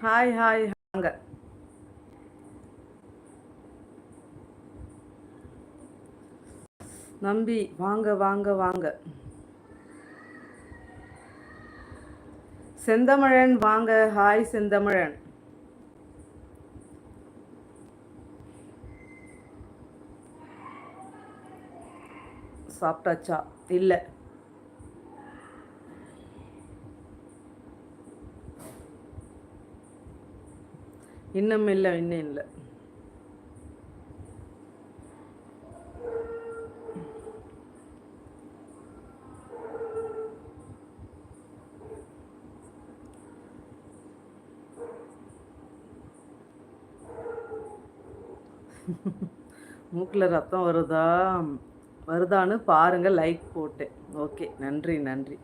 Hi hi வாங்க நம்பி வாங்க வாங்க வாங்க. செந்தமிழன் வாங்க. ஹாய் செந்தமிழன். சாப்பிட்டாச்சா? இல்லை. இன்னும் இல்லை இன்னும் இல்லை. மூக்கில் ரத்தம் வருதா? வருதான்னு பாருங்கள் லைக் போட்டேன் ஓகே நன்றி நன்றி.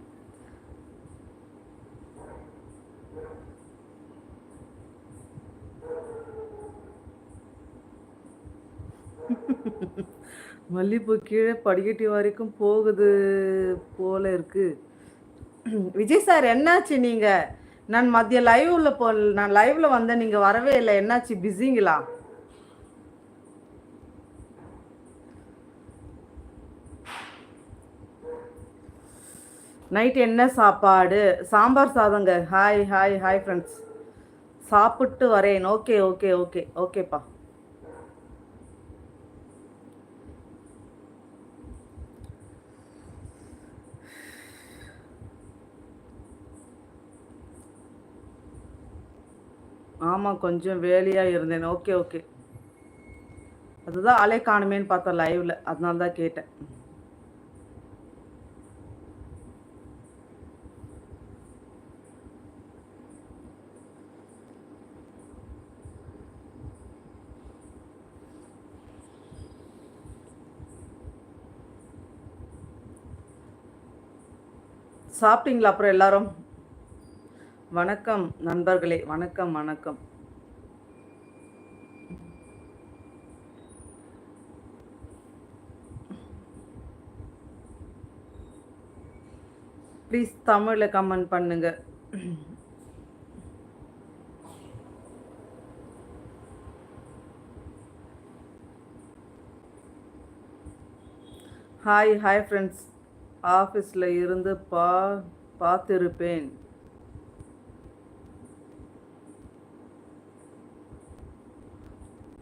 மல்லிப்பூ கீழே படிக்கட்டி வரைக்கும் போகுது போல இருக்கு. விஜய் சார் என்னாச்சு நீங்கள் நான் மதிய லைவ்ல போ நான் லைவ்ல வந்தேன் நீங்கள் வரவே இல்லை. என்னாச்சு பிஸிங்களா நைட் என்ன சாப்பாடு? சாம்பார் சாதங்க. ஹாய் ஹாய் ஹாய் ஃப்ரெண்ட்ஸ் சாப்பிட்டு வரேன். ஓகே ஓகே ஓகே ஓகேப்பா ஆமாம் கொஞ்சம் வேலையாக இருந்தேன். ஓகே ஓகே அதுதான் அலை காணுமேன்னு பார்த்தேன் லைவில் அதனால தான் கேட்டேன். சாப்பிட்டீங்களா அப்புறம் எல்லாரும்? வணக்கம் நண்பர்களே வணக்கம் வணக்கம். ப்ளீஸ் தமிழில் கமெண்ட் பண்ணுங்க. ஹாய் ஹாய் ஃப்ரெண்ட்ஸ் ஆஃபீஸில் இருந்து பா பார்த்துருப்பேன்.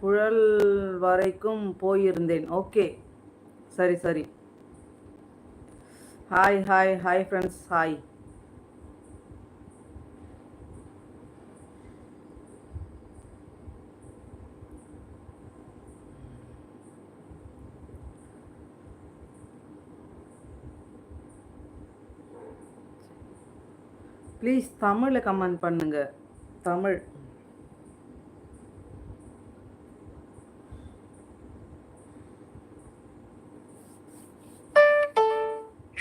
புழல் வரைக்கும் போயிருந்தேன். ஓகே. சரி சரி. Hi hi hi friends hi please தமிழில் கமெண்ட் பண்ணுங்க. Tamil.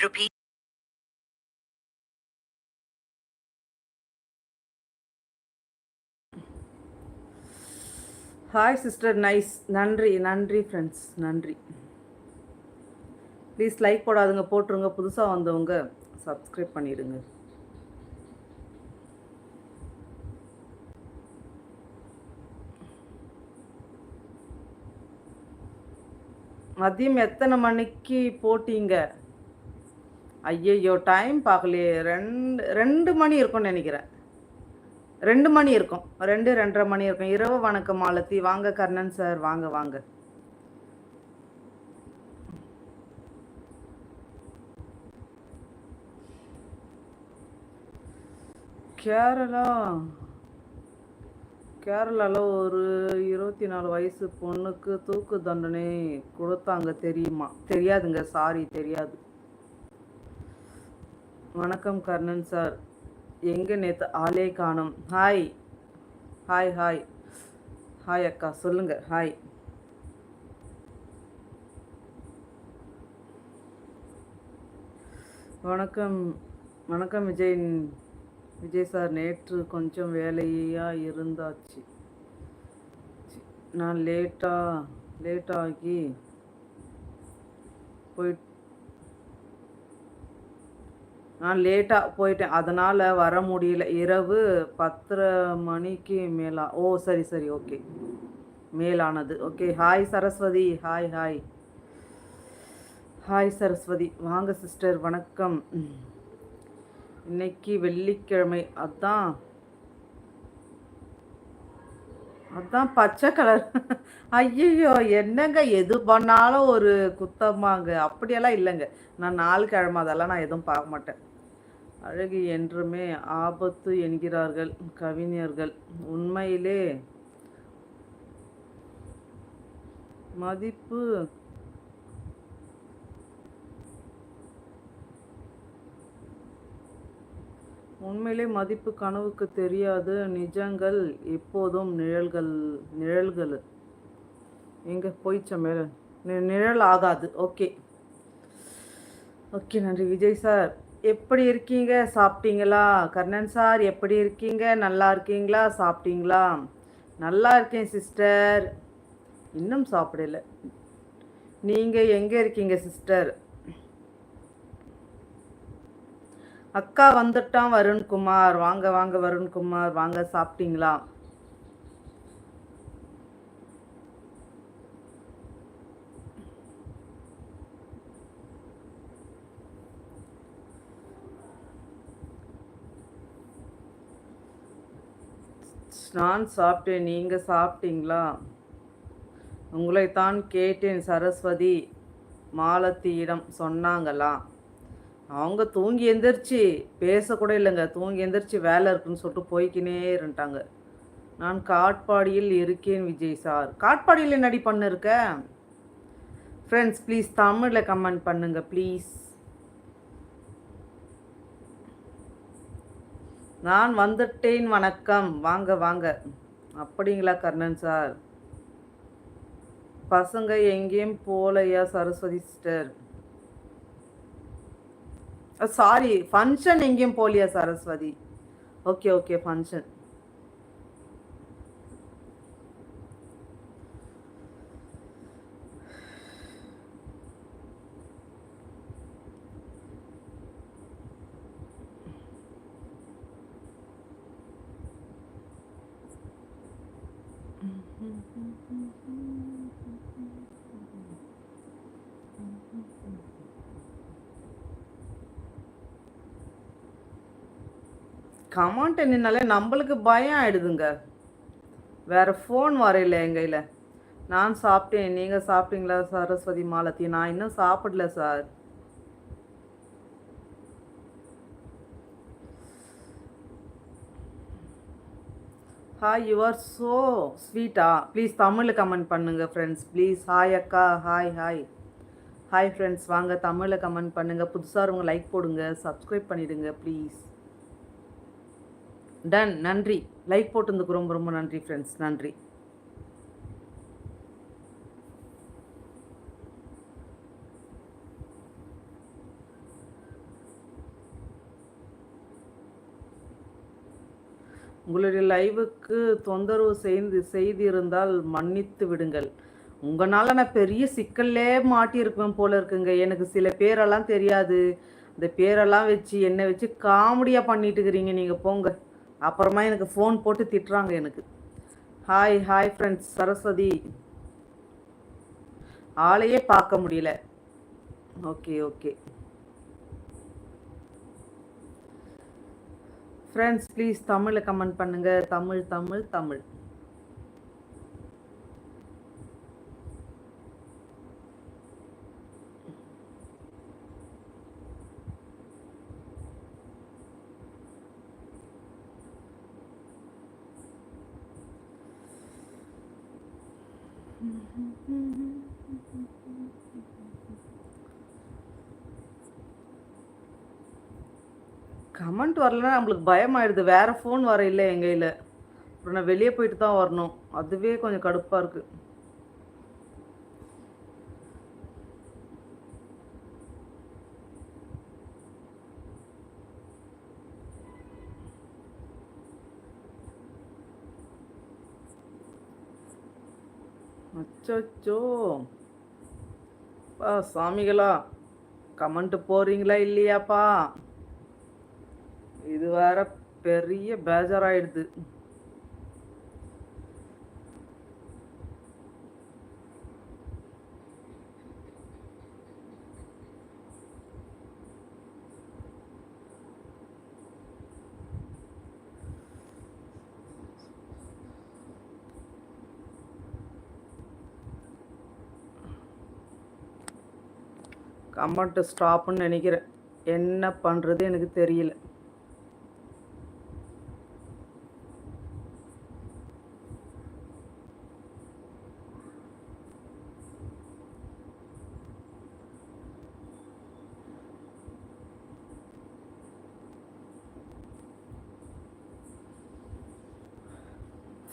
Repeat. Hi sister nice நன்றி நன்றி ஃப்ரெண்ட்ஸ் நன்றி. ப்ளீஸ் லைக் போடாதுங்க போட்டுருங்க. புதுசாக வந்தவங்க சப்ஸ்கிரைப் பண்ணிடுங்க. மதியம் எத்தனை மணிக்கு போட்டீங்க? ஐயையோ டைம் பார்க்கலையே. ரெண்டு ரெண்டு மணி இருக்கும்னு நினைக்கிறேன். ரெண்டு மணி இருக்கும். ரெண்டு ரெண்டரை மணி இருக்கும். இரவு வணக்கம் மாலத்தி வாங்க கர்ணன் சார் வாங்க வாங்க. கேரளா? கேரளாவில் ஒரு இருபத்தி நாலு வயசு பொண்ணுக்கு தூக்கு தண்டனை கொடுத்தாங்க தெரியுமா? தெரியாதுங்க சாரி தெரியாது. வணக்கம் கர்ணன் சார். எங்கே நேற்று ஆளே காணும். ஹாய் ஹாய் ஹாய் ஹாய் அக்கா சொல்லுங்க. ஹாய் வணக்கம். வணக்கம் விஜய் விஜய் சார் நேற்று கொஞ்சம் வேலையாக இருந்தாச்சு. நான் லேட்டாக லேட்டாகி போயிட் நான் லேட்டாக போயிட்டேன். அதனால் வர முடியல. இரவு பத்தரை மணிக்கு மேலா ஓ சரி சரி ஓகே. மேலானது. Okay hi Saraswathi. Hi hi. Hi Saraswathi. வாங்க சிஸ்டர். வணக்கம். இன்னைக்கு வெள்ளிக்கிழமை. அதான். அதான் பச்சை கலர். ஐயோ என்னங்க எது பண்ணாலும் ஒரு குத்தமாங்க அப்படியெல்லாம் இல்லைங்க. நான் நாலு கிழமை அதெல்லாம் நான் எதுவும் பார்க்க மாட்டேன். அழகு என்றுமே ஆபத்து என்கிறார்கள் கவிஞர்கள். உண்மையிலே மதிப்பு உண்மையிலே மதிப்பு கனவுக்கு தெரியாது நிஜங்கள் எப்போதும் நிழல்கள் நிழல்கள். எங்கே போயிச்ச மேலே நிழல் ஆகாது. ஓகே. ஓகே நன்றி. விஜய் சார் எப்படி இருக்கீங்க? சாப்பிட்டீங்களா? கர்ணன் சார் எப்படி இருக்கீங்க? நல்லா இருக்கீங்களா? சாப்பிட்டீங்களா? நல்லா இருக்கேன் சிஸ்டர். இன்னும் சாப்பிடல. நீங்கள் எங்கே இருக்கீங்க சிஸ்டர்? அக்கா வந்துட்டான் வருண்குமார் வாங்க வாங்க வருண்குமார் வாங்க சாப்பிட்டீங்களா? நான் சாப்பிட்டேன். நீங்கள் சாப்பிட்டீங்களா? உங்களைத்தான் கேட்டேன் சரஸ்வதி. மாலத்தியிடம் சொன்னாங்களா? அவங்க தூங்கி எந்திரிச்சு பேசக்கூட இல்லைங்க. தூங்கி எந்திரிச்சு வேலை இருக்குன்னு சொல்லிட்டு போய்க்கினே இருந்துட்டாங்க. நான் காட்பாடியில் இருக்கேன் விஜய் சார். காட்பாடியில் என்னடி பண்ணிருக்க? ஃப்ரெண்ட்ஸ் ப்ளீஸ் தமிழில் கமெண்ட் பண்ணுங்க ப்ளீஸ் நான் வந்துட்டேன் வணக்கம். வாங்க வாங்க. அப்படிங்களா கர்ணன் சார்? பசங்க எங்கேயும் போலையா சரஸ்வதி சிஸ்டர் சாரி ஃபங்க்ஷன் எங்கேயும் போலியா Saraswathi? Okay okay function command நின்னாலே நம்மளுக்கு பயம் ஆயிடுதுங்க. வேற ஃபோன் வரையில எங்கையில் நான் சாப்பிட்டேன் நீங்கள் சாப்பிட்டீங்களா சரஸ்வதி மாலத்தி நான் இன்னும் சாப்பிடல சார். ஹாய் யுவர் ஸோ ஸ்வீட்டா ப்ளீஸ் தமிழில் கமெண்ட் பண்ணுங்க ஃப்ரெண்ட்ஸ் ப்ளீஸ் ஹாய் அக்கா. ஹாய் ஹாய் ஹாய் ஃப்ரெண்ட்ஸ் வாங்க தமிழில் கமெண்ட் பண்ணுங்கள் புதுசாக உங்கள் லைக் போடுங்க சப்ஸ்கிரைப் பண்ணிவிடுங்க ப்ளீஸ் டன் நன்றி. லைக் போட்டுருந்துக்கு ரொம்ப ரொம்ப நன்றி ஃப்ரெண்ட்ஸ் நன்றி. உங்களுடைய லைவுக்கு தொந்தரவு செய்து செய்திருந்தால் மன்னித்து விடுங்கள். உங்களால் நான் பெரிய சிக்கல்லே மாட்டியிருப்பேன் போல இருக்குங்க. எனக்கு சில பேரெல்லாம் தெரியாது. இந்த பேரெல்லாம் வச்சு என்னை வச்சு காமெடியாக பண்ணிட்டு இருக்கிறீங்க. நீங்கள் போங்க. அப்புறமா எனக்கு ஃபோன் போட்டு திட்டுறாங்க எனக்கு. Hi hi friends Saraswathi. ஆளையே பார்க்க முடியல. ஓகே ஓகே ஃப்ரெண்ட்ஸ் ப்ளீஸ் தமிழில் கமெண்ட் பண்ணுங்கள் தமிழ் தமிழ் தமிழ். கமெண்ட் வரலன்னா நம்மளுக்கு பயமாயிடுது. வேறு ஃபோன் வர இல்லை எங்கள் கையில். அப்புறம் நான் வெளியே போயிட்டு தான் வரணும். அதுவே கொஞ்சம் கடுப்பாக இருக்குது அச்சோ பா சாமிகளா கமெண்ட் போறீங்களா இல்லையாப்பா? இது வேற பெரிய பேஜாராயிடுது. கமெண்ட் ஸ்டாப்னு நினைக்கிறேன். என்ன பண்ணுறது எனக்கு தெரியல.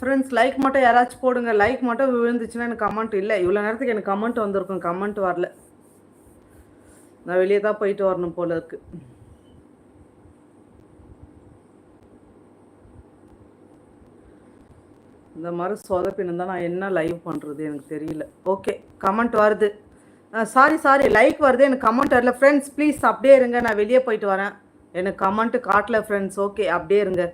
ஃப்ரெண்ட்ஸ் லைக் மட்டும் யாராச்சும் போடுங்க. லைக் மட்டும் விழுந்துச்சுன்னா எனக்கு கமெண்ட் இல்லை. இவ்வளோ நேரத்துக்கு எனக்கு கமெண்ட் வந்திருக்கும். கமெண்ட் வரல. நான் வெளியே தான் போயிட்டு வரணும் போல இருக்கு. இந்த மாதிரி சொதப்பின்னு தான் நான் என்ன லைவ் பண்ணுறது எனக்கு தெரியல. ஓகே கமெண்ட் வருது. சாரி சாரி லைக் வருது. எனக்கு கமெண்ட் வரல. ஃப்ரெண்ட்ஸ் ப்ளீஸ் அப்படியே இருங்க. நான் வெளியே போயிட்டு வரேன். எனக்கு கமெண்ட்டு காட்டல ஃப்ரெண்ட்ஸ் ஓகே அப்படியே இருங்க.